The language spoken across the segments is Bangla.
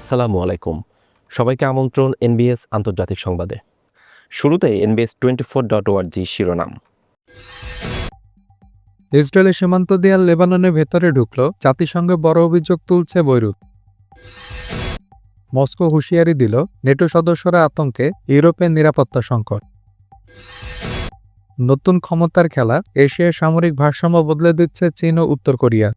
আসসালামু আলাইকুম। সবাইকে আমন্ত্রণ এনবিএস আন্তর্জাতিক সংবাদে। শুরুতে এনবিএস টোয়েন্টি ফোর ডট ওয়ার্জি শিরোনাম। ইসরায়েলের সীমান্ত দেয়াল লেবাননের ভেতরে ঢুকল, জাতিসংঘে বড় অভিযোগ তুলছে বৈরুত। মস্কো হুঁশিয়ারি দিল, নেটো সদস্যরা আতঙ্কে ইউরোপের নিরাপত্তা সংকট। নতুন ক্ষমতার খেলা, এশিয়ার সামরিক ভারসাম্য বদলে দিচ্ছে চীন ও উত্তর কোরিয়া।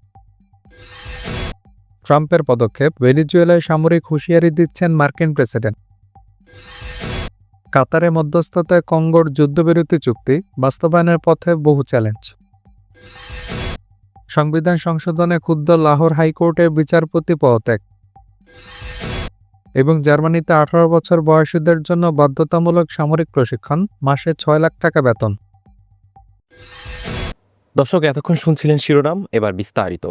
ট্রাম্পের পদক্ষেপ, ভেনিজুয়েলায় সামরিক হুঁশিয়ারি দিচ্ছেন মার্কিন প্রেসিডেন্ট। কাতারে মধ্যস্থতায় কঙ্গোর যুদ্ধবিরতি চুক্তি, বাস্তবায়নের পথে বহু চ্যালেঞ্জ। সংবিধান সংশোধনে ক্ষুদ্র লাহোর হাইকোর্টের বিচারপতি পদত্যাগ। এবং জার্মানিতে আঠারো বছর বয়সীদের জন্য বাধ্যতামূলক সামরিক প্রশিক্ষণ, মাসে ছয় লাখ টাকা বেতন। দর্শক, এতক্ষণ শুনছিলেন শিরোনাম, এবার বিস্তারিত।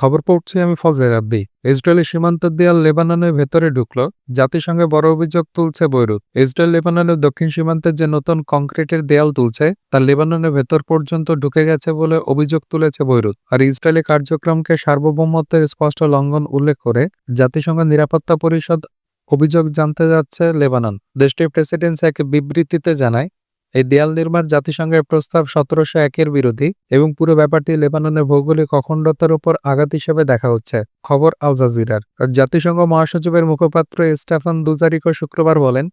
খবর পড়ছি আমি ফজলে রাব্বি ইসরায়েলি সীমান্ত দেয়াল লেবাননের ভেতরে ঢুকলো। জাতিসংঘে বড় অভিযোগ তুলছে বৈরুত। ইসরায়েল লেবাননের দক্ষিণ সীমান্তে যে নতুন কংক্রিটের দেয়াল তুলছে, তা লেবাননের ভেতর পর্যন্ত ঢুকে গেছে বলে অভিযোগ তুলেছে বৈরুত। আর ইসরায়েলি কার্যক্রমকে সার্বভৌমত্বের স্পষ্ট লঙ্ঘন উল্লেখ করে জাতিসংঘ নিরাপত্তা পরিষদ অভিযোগ জানতে যাচ্ছে লেবানন। দেশটির প্রেসিডেন্সি এক বিবৃতিতে জানায় এই দেয়াল নির্মাণ জাতিসংঘের প্রস্তাব সতেরোশো একের বিরোধী এবং পুরো ব্যাপারটি লেবাননের ভৌগোলিক অখণ্ডতার উপর আঘাত হিসেবে দেখা হচ্ছে, খবর আল জাজিরার। জাতিসংঘ মহাসচিবের মুখপাত্র স্টাফান দুজারিকো শুক্রবার বলেন,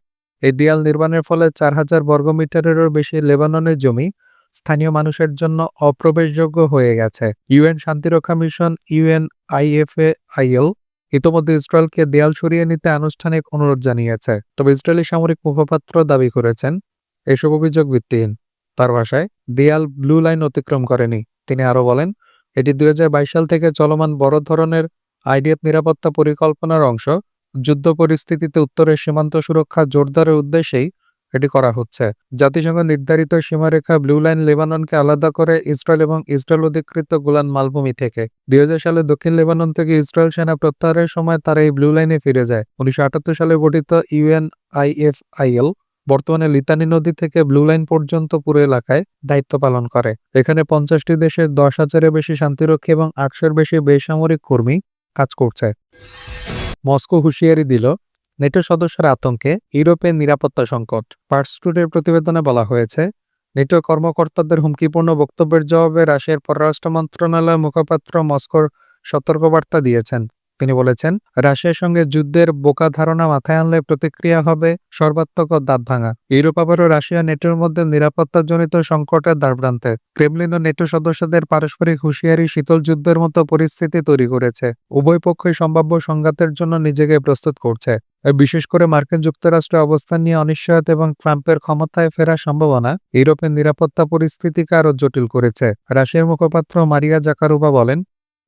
এই দেয়াল নির্মাণের ফলে চার হাজার বর্গমিটারেরও বেশি লেবাননের জমি স্থানীয় মানুষের জন্য অপ্রবেশযোগ্য হয়ে গেছে। ইউএন শান্তিরক্ষা মিশন ইউএন আইএফএ আইএল ইতোমধ্যে ইসরায়েলকে দেয়াল সরিয়ে নিতে আনুষ্ঠানিক অনুরোধ জানিয়েছে। তবে ইসরায়েলি সামরিক মুখপাত্র দাবি করেছেন এসব অভিযোগ ভিত্তিহীন। তার ভাষায়, দেয়াল ব্লু লাইন অতিক্রম করেনি। তিনি আরও বলেন, এটি দুই হাজার বাইশ সাল থেকে চলমান বড় ধরনের আইডিএফ নিরাপত্তা পরিকল্পনার অংশ। যুদ্ধ পরিস্থিতিতে উত্তরের সীমান্ত সুরক্ষা জোরদারের উদ্দেশ্যেই এটি করা হচ্ছে। জাতিসংঘ নির্ধারিত সীমারেখা ব্লু লাইন লেবাননকে আলাদা করে ইসরায়েল এবং ইসরায়েল অধিকৃত গোলান মালভূমি থেকে। দুই হাজার সালে দক্ষিণ লেবানন থেকে ইসরায়েল সেনা প্রত্যাহারের সময় তারা এই ব্লু লাইনে ফিরে যায়। উনিশশো আটাত্তর সালে গঠিত ইউএন আইএফআইএল বর্তমানে লিতানি নদী থেকে ব্লু লাইন পর্যন্ত পুরো এলাকায় দায়িত্ব পালন করে। এখানে পঞ্চাশটি দেশের দশ হাজারের বেশি শান্তিরক্ষী এবং আটশোর বেশি বেসামরিক কর্মী কাজ করছে। মস্কো হুঁশিয়ারি দিল, নেটো সদস্যের আতঙ্কে ইউরোপের নিরাপত্তা সংকট। পার্সটুডের প্রতিবেদনে বলা হয়েছে, নেটো কর্মকর্তাদের হুমকিপূর্ণ বক্তব্যের জবাবে রাশিয়ার পররাষ্ট্র মন্ত্রণালয়ের মুখপাত্র মস্কোর সতর্কবার্তা দিয়েছেন। তিনি বলেছেন, রাশিয়ার সঙ্গে যুদ্ধের বোকা ধারণা মাথায় আনলে প্রতিক্রিয়া হবে সর্বাত্মক দাঁত ভাঙা। ইউরোপ আবারও রাশিয়া নেটোর মধ্যে নিরাপত্তাজনিত সংকটের দ্বারপ্রান্তে। ক্রেমলিন ও নেটো সদস্যদের পারস্পরিক হুঁশিয়ারি শীতল যুদ্ধের মতো পরিস্থিতি তৈরি করেছে। উভয় পক্ষই সম্ভাব্য সংঘাতের জন্য নিজেকে প্রস্তুত করছে। বিশেষ করে মার্কিন যুক্তরাষ্ট্রের অবস্থান নিয়ে অনিশ্চয়তা এবং ট্রাম্পের ক্ষমতায় ফেরার সম্ভাবনা ইউরোপের নিরাপত্তা পরিস্থিতিকে আরও জটিল করেছে। রাশিয়ার মুখপাত্র মারিয়া জাকারুবা বলেন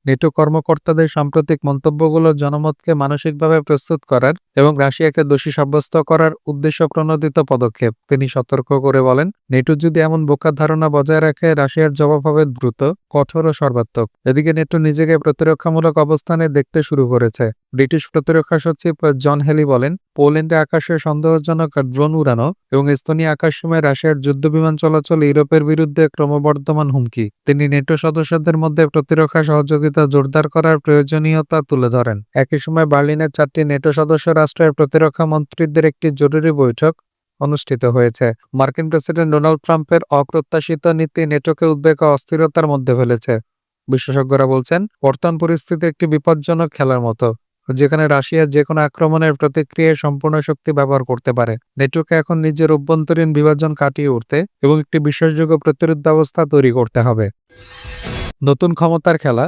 নেটো কর্মকর্তাদের সাম্প্রতিক মন্তব্যগুলো জনমতকে মানসিকভাবে প্রস্তুত করার এবং রাশিয়াকে দোষী সাব্যস্ত করার উদ্দেশ্য প্রণোদিত পদক্ষেপ। তিনি সতর্ক করে বলেন, নেটো যদি এমন বোকা ধারণা বজায় রাখে, রাশিয়ার জবাব হবে দ্রুত। কঠোর ও সর্বাত্মক। এদিকে নেটো নিজেকে প্রতিরক্ষামূলক অবস্থানে দেখতে শুরু করেছে। ব্রিটিশ প্রতিরক্ষা সচিব জন হেলি বলেন, পোল্যান্ডে আকাশে সন্দেহজনক ড্রোন উড়ানো এবং স্থানীয় আকাশসীমায় রাশিয়ার যুদ্ধবিমান চলাচল ইউরোপের বিরুদ্ধে ক্রমবর্ধমান হুমকি। তিনি নেটো সদস্যদের মধ্যে প্রতিরক্ষা সহযোগিতা জোরদার করার প্রয়োজনীয়তা তুলে ধরেন। একই সময় বার্লিনের চারটি নেটো সদস্য রাষ্ট্রের প্রতিরক্ষা মন্ত্রীদের একটি জরুরি বৈঠক অনুষ্ঠিত হয়েছে। মার্কিন প্রেসিডেন্ট ডোনাল্ড ট্রাম্পের অপ্রত্যাশিত নীতি নেটোকে উদ্বেগ ও অস্থিরতার মধ্যে ফেলেছে। বিশেষজ্ঞরা বলছেন, বর্তমান পরিস্থিতি একটি বিপজ্জনক খেলার মতো, যেখানে রাশিয়া যে কোনো আক্রমণের প্রতিক্রিয়ায় সম্পূর্ণ শক্তি ব্যবহার করতে পারে। নেটোকে এখন নিজের অভ্যন্তরীণ বিভাজন কাটিয়ে উঠতে এবং একটি বিশ্বাসযোগ্য প্রতিরোধ ব্যবস্থা তৈরি করতে হবে। নতুন ক্ষমতার খেলা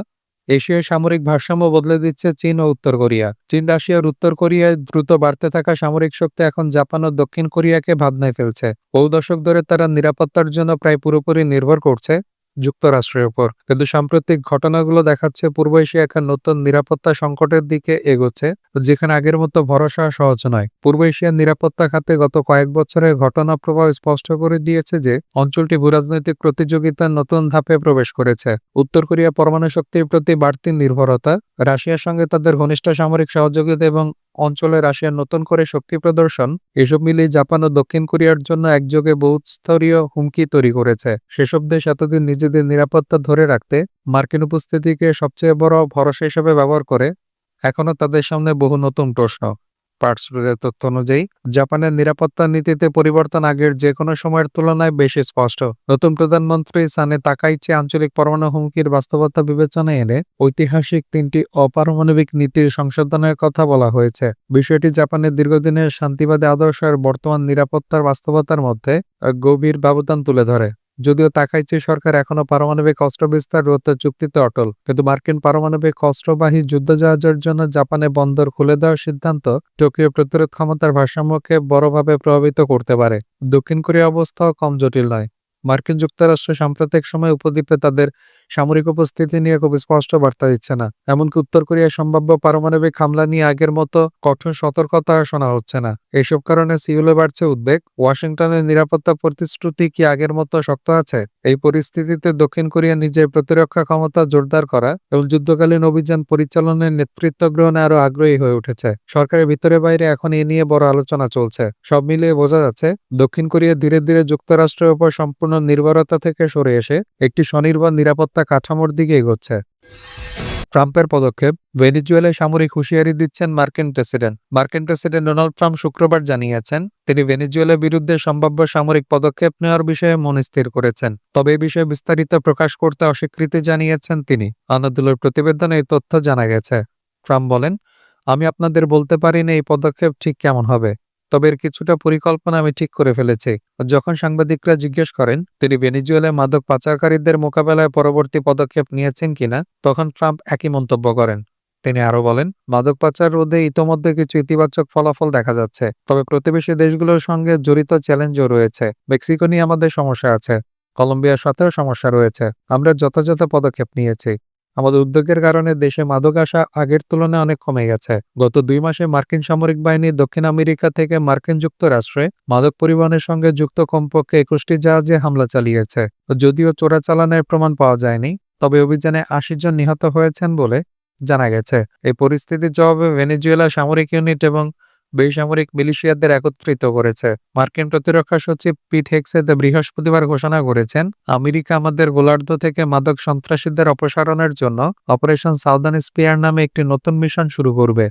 এশিয়ার সামরিক ভারসাম্য বদলে দিচ্ছে চীন ও উত্তর কোরিয়া। চীন রাশিয়ার উত্তর কোরিয়ায় দ্রুত বাড়তে থাকা সামরিক শক্তি এখন জাপান ও দক্ষিণ কোরিয়াকে ভাবনায় ফেলছে। বহু দশক ধরে তারা নিরাপত্তার জন্য প্রায় পুরোপুরি নির্ভর করছে। যুক্তরাষ্ট্রের উপর। কিন্তু সাম্প্রতিক ঘটনাগুলো দেখাচ্ছে পূর্ব এশিয়া এখন নতুন নিরাপত্তা সংকটের দিকে এগোচ্ছে, যেখানে আগের মতো ভরসা সহজ নয়। পূর্ব এশিয়ার নিরাপত্তা খাতে গত কয়েক বছরের ঘটনা প্রভাব স্পষ্ট করে দিয়েছে যে, অঞ্চলটি ভূরাজনৈতিক প্রতিযোগিতার নতুন ধাপে প্রবেশ করেছে। উত্তর কোরিয়া পরমাণু শক্তির প্রতি বাড়তি নির্ভরতা, রাশিয়ার সঙ্গে তাদের ঘনিষ্ঠ সামরিক সহযোগিতা এবং অঞ্চলে রাশিয়ার নতুন করে শক্তি প্রদর্শন, এসব মিলিয়ে জাপান ও দক্ষিণ কোরিয়ার জন্য একযোগে বহুস্তরীয় হুমকি তৈরি করেছে। সেসব দেশ এতদিন নিজেদের নিরাপত্তা ধরে রাখতে মার্কিন উপস্থিতিকে সবচেয়ে বড় ভরসা হিসেবে ব্যবহার করে এখনও তাদের সামনে বহু নতুন প্রশ্ন। পার্সুলের তথ্য অনুযায়ী, জাপানের নিরাপত্তা নীতিতে পরিবর্তন আগের যে কোনো সময়ের তুলনায় বেশি স্পষ্ট। নতুন প্রধানমন্ত্রী সানে তাকাইচি আঞ্চলিক পরমাণু হুমকির বাস্তবতা বিবেচনায় এনে ঐতিহাসিক তিনটি অপারমাণবিক নীতির সংশোধনের কথা বলা হয়েছে। বিষয়টি জাপানের দীর্ঘদিনের শান্তিবাদী আদর্শ আর বর্তমান নিরাপত্তার বাস্তবতার মধ্যে গভীর ব্যবধান তুলে ধরে। যদিও তাকাইছে সরকার এখনও পারমাণবিক অস্ত্র বিস্তার রোধ চুক্তিতে অটল, কিন্তু মার্কিন পারমাণবিক অস্ত্রবাহী যুদ্ধজাহাজের জন্য জাপানে বন্দর খুলে দেওয়ার সিদ্ধান্ত টোকিও প্রতিরোধ ক্ষমতার ভারসাম্যকে বড়ভাবে প্রভাবিত করতে পারে। দক্ষিণ কোরিয়া অবস্থাও কম জটিল নয়। মার্কিন যুক্তরাষ্ট্র সাম্প্রতিক সময়ে উপদ্বীপে তাদের সামরিক উপস্থিতি নিয়ে খুব স্পষ্ট বার্তা দিচ্ছে না। এমনকি উত্তর কোরিয়ার সম্ভাব্য পারমাণবিক হামলা নিয়ে আগের মতো কঠোর সতর্কতা শোনা হচ্ছে না। এসব কারণে সিউলে বাড়ছে উদ্বেগ। ওয়াশিংটনের নিরাপত্তা প্রতিশ্রুতি কি আগের মতো শক্ত আছে? এই পরিস্থিতিতে দক্ষিণ কোরিয়া নিজের প্রতিরক্ষা ক্ষমতা জোরদার করা এবং যুদ্ধকালীন অভিযান পরিচালনার নেতৃত্ব গ্রহণে আরও আগ্রহী হয়ে উঠেছে। সরকারের ভিতরে বাইরে এখন এ নিয়ে বড় আলোচনা চলছে। সব মিলিয়ে বোঝা যাচ্ছে, দক্ষিণ কোরিয়া ধীরে ধীরে যুক্তরাষ্ট্রের উপর সম্পূর্ণ নির্ভরতা থেকে সরে এসে একটি স্বনির্ভর নিরাপত্তা কাঠামোর দিকে এগোচ্ছে। ট্রাম্পের পদক্ষেপ, ভেনিজুয়েলায় সামরিক হুঁশিয়ারি দিচ্ছেন মার্কিন প্রেসিডেন্ট। মার্কিন প্রেসিডেন্ট ডোনাল্ড ট্রাম্প শুক্রবার জানিয়েছেন, তিনি ভেনিজুয়েলার বিরুদ্ধে সম্ভাব্য সামরিক পদক্ষেপ নেওয়ার বিষয়ে মন স্থির করেছেন। তবে এ বিষয়ে বিস্তারিত প্রকাশ করতে অস্বীকৃতি জানিয়েছেন তিনি। আনাদুলের প্রতিবেদনে এই তথ্য জানা গেছে। ট্রাম্প বলেন, আমি আপনাদের বলতে পারি না এই পদক্ষেপ ঠিক কেমন হবে। তবে এর কিছুটা পরিকল্পনা আমি ঠিক করে ফেলেছি। যখন সাংবাদিকরা জিজ্ঞেস করেন, তিনি ভেনিজুয়েলায় মাদক পাচারকারীদের মোকাবেলায় পরবর্তী পদক্ষেপ নিয়েছেন কিনা তখন ট্রাম্প একই মন্তব্য করেন। তিনি আরও বলেন, মাদক পাচার রোধে ইতোমধ্যে কিছু ইতিবাচক ফলাফল দেখা যাচ্ছে, তবে প্রতিবেশী দেশগুলোর সঙ্গে জড়িত চ্যালেঞ্জও রয়েছে। মেক্সিকো নিয়ে আমাদের সমস্যা আছে, কলম্বিয়ার সাথেও সমস্যা রয়েছে। আমরা যথাযথ পদক্ষেপ নিয়েছি। আমাদের উদ্যোগের কারণে দেশে মাদক আসা আগের তুলনায় অনেক কমে গেছে। গত দুই মাসে মার্কিন সামরিক বাহিনী দক্ষিণ আমেরিকা থেকে মার্কিন যুক্তরাষ্ট্রে মাদক পরিবহনের সঙ্গে যুক্ত কমপক্ষে একুশটি জাহাজে হামলা চালিয়েছে। যদিও চোরাচালানের প্রমাণ পাওয়া যায়নি, তবে অভিযানে আশি জন নিহত হয়েছেন বলে জানা গেছে। এই পরিস্থিতির জবাবে ভেনেজুয়েলা সামরিক ইউনিট এবং বেসামরিক মিলিশিয়াদের একত্রিত করেছে। মার্কিন প্রতিরক্ষা সচিব পিট হেক্সেদ বৃহস্পতিবার ঘোষণা করেছেন, আমেরিকা আমাদের গোলার্ধ থেকে মাদক সন্ত্রাসীদের অপসারণের জন্য অপারেশন সাউদার্ন স্পিয়ার নামে একটি নতুন মিশন শুরু করবে।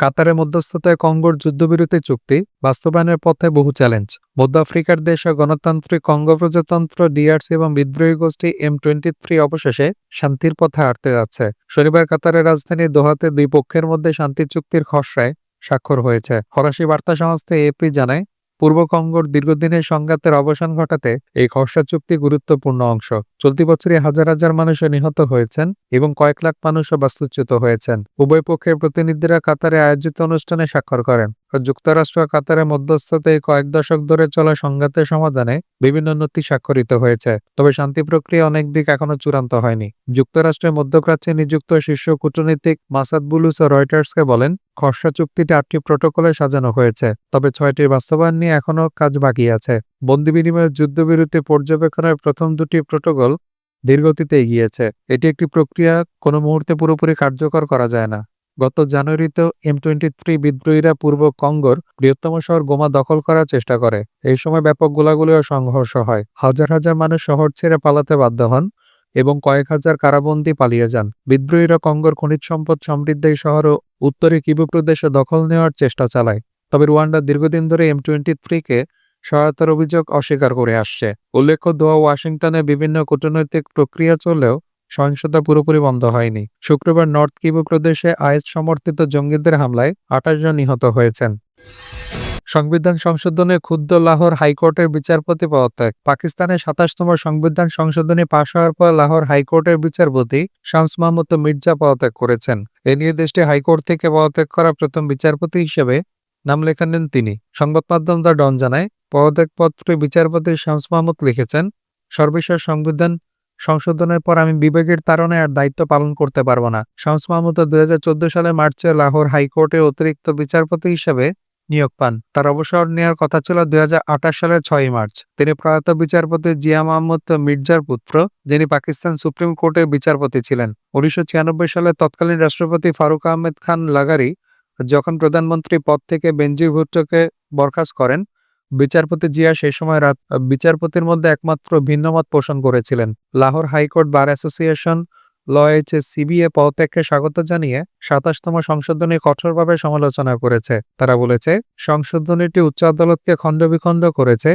কাতারের মধ্যস্থতায় কঙ্গোর যুদ্ধবিরতি চুক্তি বাস্তবায়নের পথে বহু চ্যালেঞ্জ। মধ্য আফ্রিকার দেশ গণতান্ত্রিক কঙ্গ প্রজাতন্ত্র, ডিআরসি এবং বিদ্রোহী গোষ্ঠী এম টোয়েন্টি থ্রি অবশেষে শান্তির পথে হাঁটতে যাচ্ছে। শনিবার কাতারের রাজধানী দোহাতে দুই পক্ষের মধ্যে শান্তি চুক্তির খসড়ায় স্বাক্ষর হয়েছে। ফরাসি বার্তা সংস্থা এপি জানায়, পূর্ব কঙ্গোর দীর্ঘদিনের সংঘাতের অবসান ঘটাতে এই খসড়া চুক্তি গুরুত্বপূর্ণ অংশ। চলতি বছরে হাজার হাজার মানুষও নিহত হয়েছেন এবং কয়েক লাখ মানুষও বাস্তুচ্যুত হয়েছেন। উভয় পক্ষের প্রতিনিধিরা কাতারে আয়োজিত অনুষ্ঠানে স্বাক্ষর করেন যুক্তরাষ্ট্র ও কাতারের মধ্যস্থতায় কয়েক দশক ধরে চলা সংঘাতের সমাধানে বিভিন্ন নথি স্বাক্ষরিত হয়েছে। তবে শান্তি প্রক্রিয়া অনেক দিক এখনও চূড়ান্ত হয়নি। যুক্তরাষ্ট্রের মধ্যপ্রাচ্যে নিযুক্ত শীর্ষ কূটনীতিক মাসাদ বুলুস ও রয়টার্সকে বলেন খসড়া চুক্তিটি আটটি প্রোটোকলে সাজানো হয়েছে, তবে ছয়টির বাস্তবায়ন নিয়ে এখনও কাজ বাকি আছে। বন্দি বিনিময়ের যুদ্ধবিরতি পর্যবেক্ষণের প্রথম দুটি প্রোটোকল ধীরগতিতে এগিয়েছে। এটি একটি প্রক্রিয়া, কোনো মুহূর্তে পুরোপুরি কার্যকর করা যায় না। গত জানুয়ারিতেও এম টোয়েন্টি থ্রি বিদ্রোহীরা পূর্ব কঙ্গোর বৃহত্তম শহর গোমা দখল করার চেষ্টা করে। এই সময় ব্যাপক গোলাগুলি ও সংঘর্ষ হয়। হাজার হাজার মানুষ শহর ছেড়ে পালাতে বাধ্য হন। এবং কয়েক হাজার কারাবন্দী পালিয়ে যান। বিদ্রোহীরা কঙ্গোর খনিজ সম্পদ সমৃদ্ধ এই শহর ও উত্তরে কিবু প্রদেশে দখল নেওয়ার চেষ্টা চালায়। তবে রুয়ান্ডা দীর্ঘদিন ধরে এম টোয়েন্টি থ্রিকে সহায়তার অভিযোগ অস্বীকার করে আসছে। উল্লেখ্য, দোয়া ওয়াশিংটনে বিভিন্ন কূটনৈতিক প্রক্রিয়া চললেও সহিংসতা পুরোপুরি বন্ধ হয়নি। শুক্রবার নর্থ কিবু প্রদেশে আইএস সমর্থিত জঙ্গিদের হামলায় আঠাশ জন নিহত হয়েছেন। সংবিধান সংশোধনে ক্ষুদ্র লাহোর হাইকোর্টের বিচারপতি পদত্যাগ। পাকিস্তানের সাতাশতম সংবিধান সংশোধনী পাশ হওয়ার পর লাহোর হাইকোর্টের বিচারপতি শামস মাহমুদ মির্জা পদত্যাগ করেছেন। এ নিয়ে দেশটি হাইকোর্ট থেকে পদত্যাগ করা প্রথম বিচারপতি হিসেবে নাম লেখানেন তিনি। সংবাদ মাধ্যম দ্য ডন জানায়, পদত্যাগপত্রে বিচারপতি শামস মাহমুদ লিখেছেন, সর্বশেষ সংবিধান সংশোধনের পর আমি বিবেকের তারণে আর দায়িত্ব পালন করতে পারব না। শামস মাহমুদ দুই হাজার চোদ্দ সালে মার্চে লাহোর হাইকোর্টে অতিরিক্ত বিচারপতি হিসেবে নিয়োগ পান। তার অবসর নেওয়ার কথা ছিল দুই হাজার আঠাশ সালের ছয়ই মার্চ। তিনি প্রয়াত বিচারপতি জিয়া মাহমুদ মির্জার পুত্র, যিনি পাকিস্তান সুপ্রিম কোর্টের বিচারপতি ছিলেন। উনিশশো ছিয়ানব্বই সালে তৎকালীন রাষ্ট্রপতি ফারুক আহমেদ খান লাগারি যখন প্রধানমন্ত্রী পদ থেকে বেনজির ভুট্টোকে বরখাস্ত করেন, বিচারপতি জিয়া সেই সময় রাত, বিচারপতির মধ্যে একমাত্র ভিন্নমত পোষণ করেছিলেন। Lahore high court bar association লয়েছে CBA পদত্যাগকে স্বাগত জানিয়ে সাতাশতম সংশোধনী কঠোরভাবে সমালোচনা করেছে। তারা বলেছে, সংশোধনীটি উচ্চ আদালতকে খণ্ডবিখণ্ড করেছে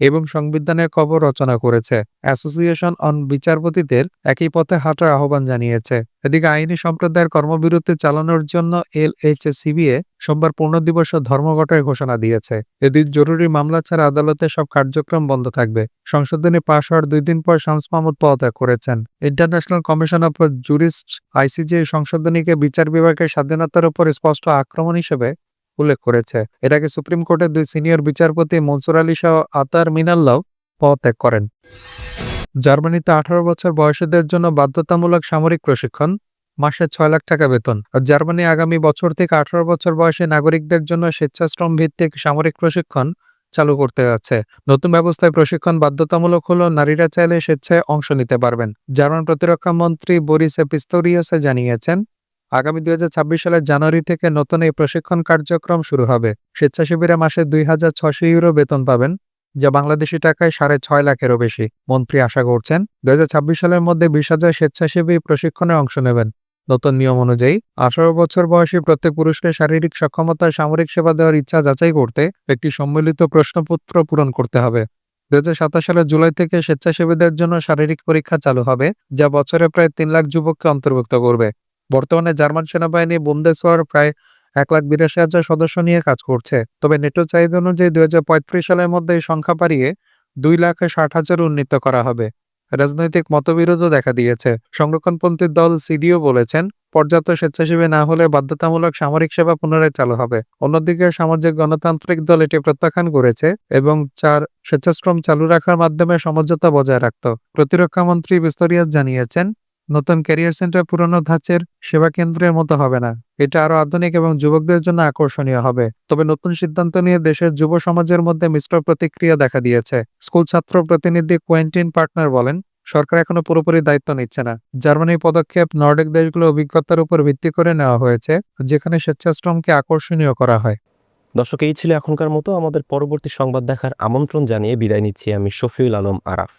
এবং সংবিধানের কবর রচনা করেছে। অ্যাসোসিয়েশন অন বিচারপতিদের একই পথে হাঁটার আহ্বান জানিয়েছে। এদিকে আইনি সম্প্রদায়ের কর্মবিরতি চালানোর জন্য এল এইচ সিবিএ সোমবার পূর্ণ দিবস ধর্মঘটের ঘোষণা দিয়েছে। এদিন জরুরি মামলা ছাড়া আদালতে সব কার্যক্রম বন্ধ থাকবে। সংশোধনী পাশ হওয়ার দুই দিন পর শামস মাহমুদ পদত্যাগ করেছেন। International commission of jurist ICJ সংশোধনীকে বিচার বিভাগের স্বাধীনতার উপর স্পষ্ট আক্রমণ হিসেবে উল্লেখ করেছে। আগে সুপ্রিম কোর্টের দুই সিনিয়র বিচারপতি মনসুর আলী সহ আতার মিনাল্লাও পদত্যাগ করেন। জার্মানিতে আঠারো বছর বয়সীদের জন্য বাধ্যতামূলক সামরিক প্রশিক্ষণ, মাসে ছয় লাখ টাকা বেতন। জার্মানি আগামী বছর থেকে আঠারো বছর বয়সী নাগরিকদের জন্য স্বেচ্ছাশ্রম ভিত্তিক সামরিক প্রশিক্ষণ চালু করতে যাচ্ছে। নতুন ব্যবস্থায় প্রশিক্ষণ বাধ্যতামূলক হলো নারীরা চাইলে স্বেচ্ছায় অংশ নিতে পারবেন। জার্মান প্রতিরক্ষা মন্ত্রী বরিসে পিস্তোরিয়াসে জানিয়েছেন আগামী দুই হাজার ছাব্বিশ সালের জানুয়ারি থেকে নতুন এই প্রশিক্ষণ কার্যক্রম শুরু হবে। স্বেচ্ছাসেবীরা মাসে দুই হাজার ছশো ইউরো বেতন পাবেন, যা বাংলাদেশি টাকায় সাড়ে ছয় লাখেরও বেশি। মন্ত্রী আশা করছেন, দুই হাজার ছাব্বিশ সালের মধ্যে বিশ হাজার স্বেচ্ছাসেবী প্রশিক্ষণে অংশ নেবেন। নতুন নিয়ম অনুযায়ী, আঠারো বছর বয়সী প্রত্যেক পুরুষকে শারীরিক সক্ষমতার সামরিক সেবা দেওয়ার ইচ্ছা যাচাই করতে একটি সম্মিলিত প্রশ্নপত্র পূরণ করতে হবে। দুই হাজার সাতাশ সালের জুলাই থেকে স্বেচ্ছাসেবীদের জন্য শারীরিক পরীক্ষা চালু হবে, যা বছরে প্রায় তিন লাখ যুবককে অন্তর্ভুক্ত করবে। বর্তমানে জার্মান সেনাবাহিনী বুন্দেসওয়ার প্রায় এক লাখ বিরাশি হাজার সদস্য নিয়ে কাজ করছে। তবে নেটো চাহিদা অনুযায়ী দুই হাজার পঁয়ত্রিশ সালের মধ্যে এই সংখ্যা বাড়িয়ে দুই লাখ ষাট হাজার উন্নীত করা হবে। রাজনৈতিক মতবিরোধও দেখা দিয়েছে। সংরক্ষণপন্থী দল সিডিও বলেছেন, পর্যাপ্ত স্বেচ্ছাসেবী না হলে বাধ্যতামূলক সামরিক সেবা পুনরায় চালু হবে। অন্যদিকে সামাজিক গণতান্ত্রিক দল এটি প্রত্যাখ্যান করেছে এবং চার স্বেচ্ছাশ্রম চালু রাখার মাধ্যমে সমঝোতা বজায় রাখত। প্রতিরক্ষা মন্ত্রী বিস্তরিয়াস জানিয়েছেন নতুন ক্যারিয়ার সেন্টার পুরনো ধাঁচের সেবা কেন্দ্রের মতো হবে না। এটা আরও আধুনিক এবং যুবকদের জন্য আকর্ষণীয় হবে। তবে নতুন সিদ্ধান্ত নিয়ে দেশের যুব সমাজের মধ্যে মিশ্র প্রতিক্রিয়া দেখা দিয়েছে। স্কুল ছাত্র প্রতিনিধি কোয়েন্টিন পার্টনার বলেন, সরকার এখনও পুরোপুরি দায়িত্ব নিচ্ছে না। জার্মানির পদক্ষেপ নর্ডিক দেশগুলোর অভিজ্ঞতার উপর ভিত্তি করে নেওয়া হয়েছে, যেখানে স্বেচ্ছাশ্রমকে আকর্ষণীয় করা হয়। দর্শক, এই ছিল এখনকার মতো। আমাদের পরবর্তী সংবাদ দেখার আমন্ত্রণ জানিয়ে বিদায় নিচ্ছি আমি শফিউল আলম আরাফ।